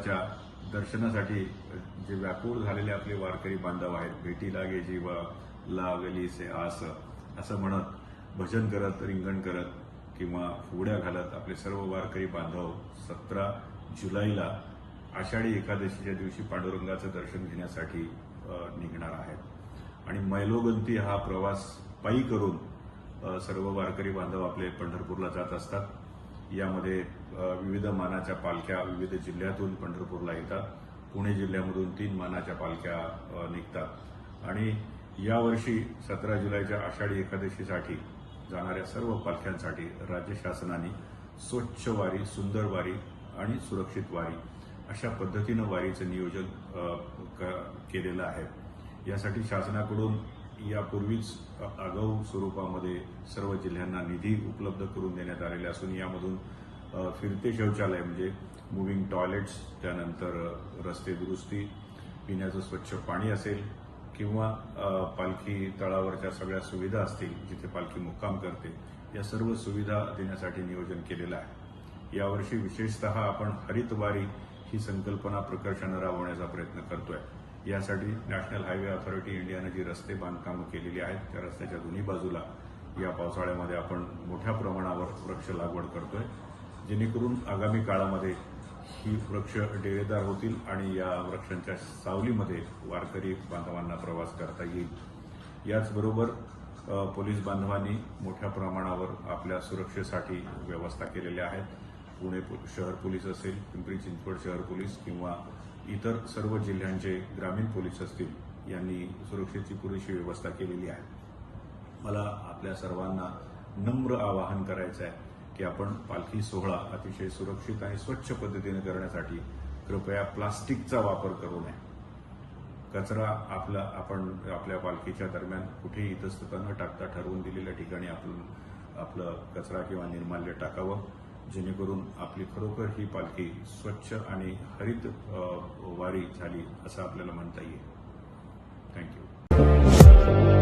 देवाच्या दर्शनासाठी जे व्याकुळ झालेले आपले वारकरी बांधव आहेत भेटी लागे जीवा लागली से आस असं म्हणत भजन करत रिंगण करत किंवा फुगड्या घालत आपले सर्व वारकरी बांधव सतरा जुलैला आषाढी एकादशीच्या दिवशी पांडुरंगाचं दर्शन घेण्यासाठी निघणार आहेत. आणि मैलोगंती हा प्रवास पायी करून सर्व वारकरी बांधव आपले पंढरपूरला जात असतात. यामध्ये विविध मानाच्या पालख्या विविध जिल्ह्यातून पंढरपूरला येतात. पुणे जिल्ह्यामधून तीन मानाच्या पालख्या निघतात. आणि यावर्षी सतरा जुलैच्या आषाढी एकादशीसाठी जाणाऱ्या सर्व पालख्यांसाठी राज्य शासनाने स्वच्छ वारी सुंदर वारी आणि सुरक्षित वारी अशा पद्धतीनं वारीचं नियोजन क- केलेलं आहे. यासाठी शासनाकडून यापूर्वीच आगाऊ स्वरूपामध्ये सर्व जिल्ह्यांना निधी उपलब्ध करून देण्यात आलेले असून यामधून फिरते शौचालय म्हणजे मुव्हिंग टॉयलेट्स त्यानंतर रस्ते दुरुस्ती पिण्याचं स्वच्छ पाणी असेल किंवा पालखी तळावरच्या सगळ्या सुविधा असतील जिथे पालखी मुक्काम करते या सर्व सुविधा देण्यासाठी नियोजन केलेलं आहे. यावर्षी विशेषतः आपण हरितवारी ही संकल्पना प्रकर्षानं राबवण्याचा प्रयत्न करतोय. यासाठी नॅशनल हायवे अथॉरिटी इंडियानं जी रस्ते बांधकामं केलेली आहेत त्या रस्त्याच्या दोन्ही बाजूला या पावसाळ्यामध्ये आपण मोठ्या प्रमाणावर वृक्ष लागवड करतोय. जेणेकरून आगामी काळामध्ये ही वृक्ष डेरेदार होतील आणि या वृक्षांच्या सावलीमध्ये वारकरी बांधवांना प्रवास करता येईल. याचबरोबर पोलीस बांधवांनी मोठ्या प्रमाणावर आपल्या सुरक्षेसाठी व्यवस्था केलेल्या आहेत. पुणे शहर पोलीस असेल पिंपरी चिंचवड शहर पोलीस किंवा इतर सर्व जिल्ह्यांचे ग्रामीण पोलीस असतील यांनी सुरक्षेची पुरेशी व्यवस्था केलेली आहे. मला आपल्या सर्वांना नम्र आवाहन करायचं आहे की आपण पालखी सोहळा अतिशय सुरक्षित आणि स्वच्छ पद्धतीने करण्यासाठी कृपया प्लास्टिकचा वापर करू नये. कचरा आपला आपण आपल्या पालखीच्या दरम्यान कुठेही इतस्तता न टाकता ठरवून दिलेल्या ठिकाणी आपण आपलं कचरा किंवा निर्माल्य टाकावं. जेणेकरून आपली खरोखर ही पालखी स्वच्छ आणि हरित वारी झाली असं आपल्याला म्हणता येईल. थँक्यू